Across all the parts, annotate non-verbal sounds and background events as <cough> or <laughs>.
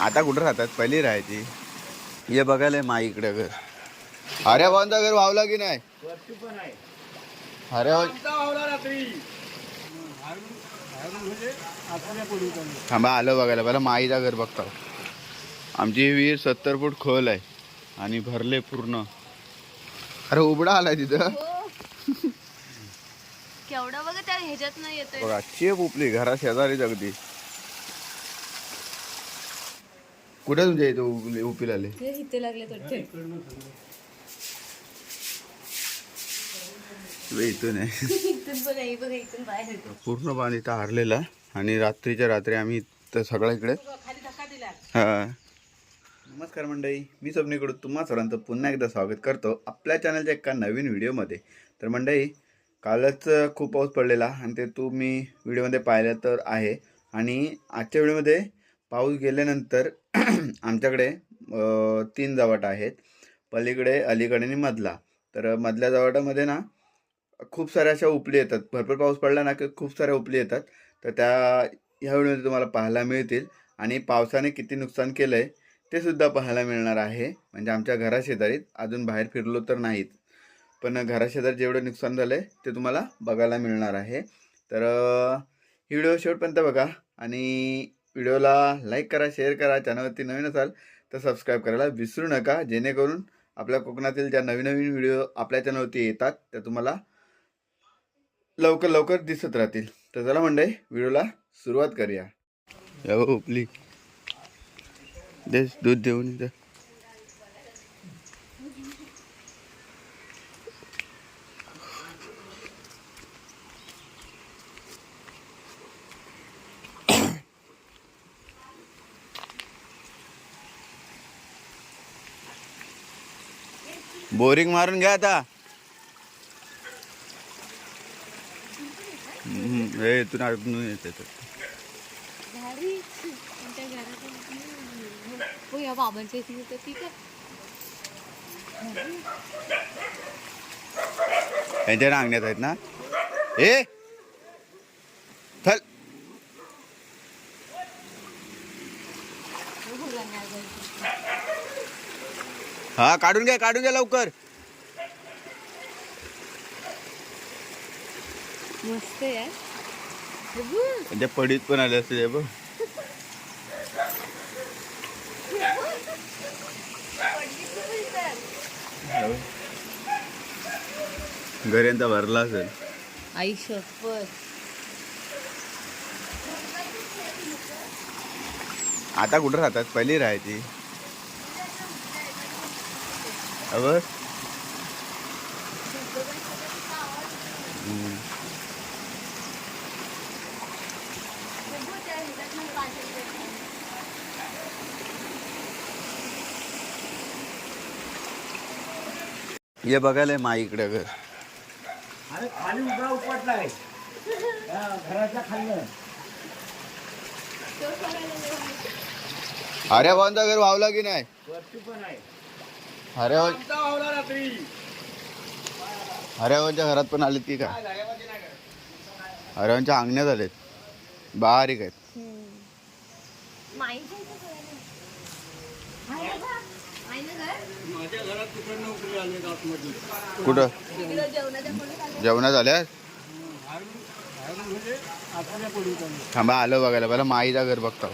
आता कुठं राहतात? पहिली राहायची. ये बघायला माई इकडे घर. अरे भाऊंचा घर वावला की नाही? रात्री. म्हणजे थांबा आलं बघायला. पहिला माईचा घर बघता. आमची ही विहीर सत्तर फूट खोल आहे आणि भरले पूर्ण. अरे उबडा आलाय तिथं. केवढा बघा त्या ह्याच्यात नाही येतोय. बघा चेप उपली घरा शेजारीच अगदी. कुठे तुमच्या इथे उपली उपील आले? हे इथे लागले वाटते. इथून आहे. <laughs> इथून पण आहे बघा इथून बाहेर येतो पूर्ण पाणी इथं हारलेलं आणि रात्रीच्या रात्री आम्ही इथं सगळ्या इकडे खाली धक्का दिला. हा. नमस्कार मंडळी मी स्वप्नीकडून तुम्हा सर्वांचं पुन्हा एकदा स्वागत करतो आपल्या चॅनलच्या एका नवीन व्हिडिओमध्ये. तर मंडळी कालच खूप पाऊस पडलेला आणि ते तुम्ही व्हिडिओमध्ये पाहिलं तर आहे. आणि आजच्या व्हिडिओमध्ये पाऊस गेल्यानंतर <clears throat> आमच्याकडे तीन जवाट आहेत. पलीकडे अलीकडे आणि मधला. तर मधल्या जवाटामध्ये ना खूप साऱ्या अशा उपली येतात. भरपूर पाऊस पडला ना की खूप साऱ्या उपली येतात. तर त्या ह्या व्हिडिओमध्ये तुम्हाला पाहायला मिळतील. आणि पावसाने किती नुकसान केलं आहे ते सुद्धा पाहायला मिळणार आहे. म्हणजे आमच्या घराशेजारीत अजून बाहेर फिरलो तर नाहीत. पण घराशेजारी जेवढं नुकसान झालं आहे ते तुम्हाला बघायला मिळणार आहे. तर ही व्हिडिओ शेवटपर्यंत बघा. आणि व्हिडिओला लाईक करा शेअर करा चॅनलवरती नवीन असाल तर सबस्क्राईब करायला विसरू नका. जेणेकरून आपल्या कोकणातील ज्या नवीन नवीन व्हिडिओ आपल्या चॅनलवरती येतात त्या तुम्हाला लवकर लवकर दिसत राहतील. तर चला म्हणजे व्हिडिओला सुरुवात करूया. हो उपली देश दूध देऊन बोरिंग मारून घ्या आता. हे इथून आतून येते हो बाबांच्या इथे होतं ती का यांच्या रांगण्यात आहेत ना? ए! चल हा काढून घ्या काढून घ्या लवकर. मस्त. त्यांच्या पडीत पण आले असते बघ. घऱ्यांचा भरला असेल. आई शपथ. आता कुठं राहतात? पहिली राहायची. अबर ये बघायला माई इकडे घर अरे खाली उभा उपटलाय हा, घराच्या खाल्लं अरे भाऊंचा घर वावला की नाही? वरती पण आहे. रात्री. हऱ्यावांच्या घरात पण आलेत की काय? हऱ्यावांच्या अंगण्यात आलेत. बारीक आहेत. आले कुठं? आलं. जेवणात आल्या? थांबा आलं बघायला. पहिला माईचा घर बघता.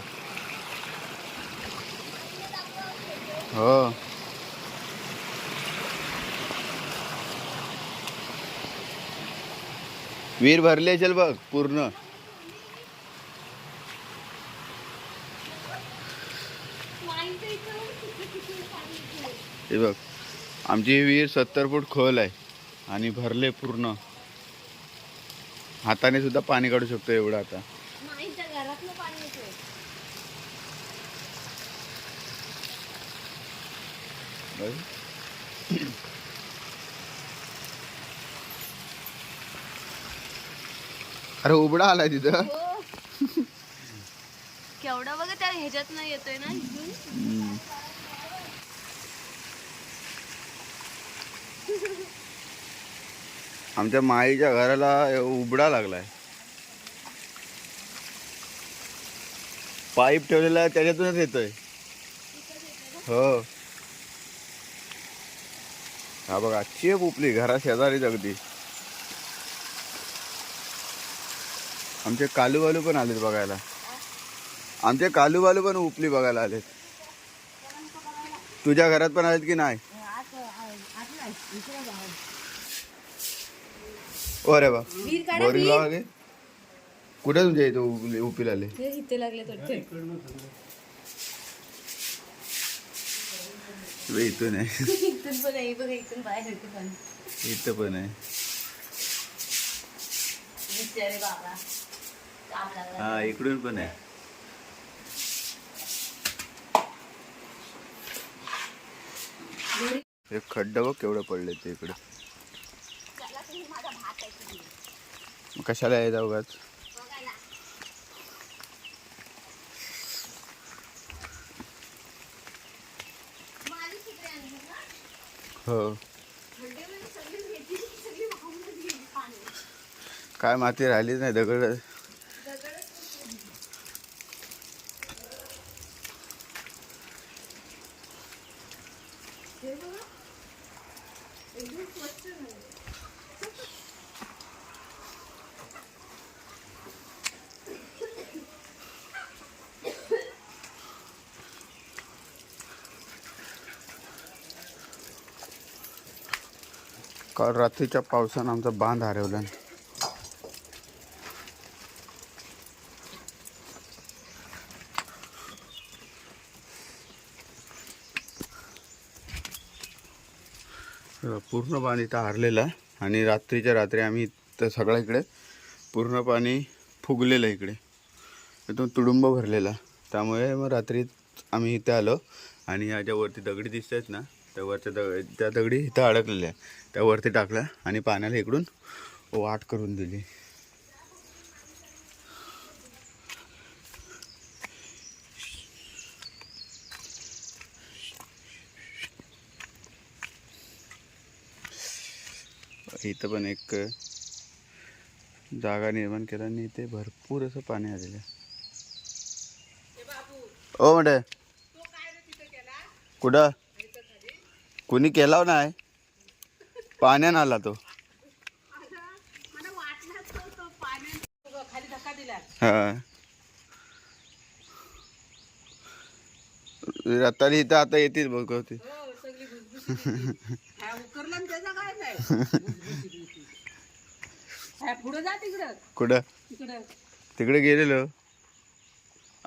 हो. वीर भरली असेल बघ पूर्ण. हे बघ आमची वीर विहीर सत्तर फूट खोल आहे आणि भरले पूर्ण. हाताने सुद्धा पाणी काढू शकतो एवढं आता. बघ. अरे उबडा आलाय तिथं. हो. केवढा बघा त्या ह्याच्यात नाही येतोय ना? इथून. आमच्या माईच्या घराला उबडा लागलाय. पाईप ठेवलेला आहे त्याच्यातूनच येतोय. हो. हा बघा चेप उपली घरा शेजारीच अगदी. आमचे कालू बालू पण आलेत बघायला. आमचे कालू बालू पण उपली बघायला आलेत. तुझ्या घरात पण आलेत की नाही? ओ रे बा बोरिंग. लावा गे कुठे तुमच्या इथे उपली उपीला आले? इथे लागले इथून आहे. <laughs> इथं पण आहे. बिचारे बाबा. हा इकडून पण आहे. हे खड्डा बघ केवढं पडले ते इकडे. कशाला आहे उगाच हो. काय माती राहिलीच नाही दगड. काल रात्रीच्या पावसानं आमचा बांध हरवला. पूर्ण पाणी इथं आहे. आणि रात्रीच्या रात्री आम्ही इथं सगळ्या इकडे पूर्ण पाणी फुगलेलं इकडे. इथून तुडुंब भरलेला त्यामुळे मग रात्री आम्ही इथे आलो. आणि ह्या ज्या वरती दगडी दिसत आहेत ना त्या वरच्या दग त्या दगडी इथं अडकलेल्या त्या वरती टाकल्या आणि पाण्याला इकडून वाट करून दिली. इथं पण एक जागा निर्माण केला आणि इथे भरपूर असं पाणी आलेलं आहे. ओ म्हणजे कुठं? कुणी केला हो नाही? पाण्यानं आला तो. हा. रताली इथं आता येतील बघ होती आणि त्याचा काय नाही <laughs> पुढे जा तिकडं. कुठं? तिकडं. तिकडे गेलेलो.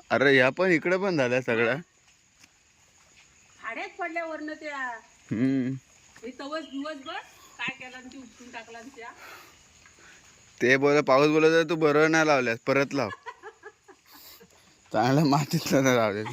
अरे ह्या पण इकडे पण झाल्या सगळ्या. पडल्यावरनं त्या. हम्म. तवच दिवसभर काय केलं आणि ते उपटून टाकला आणि त्या. ते बोल पाऊस बोलत तू बरोबर नाही लावल्यास परत लाव. <laughs> चांगलं मातीत नाही लावले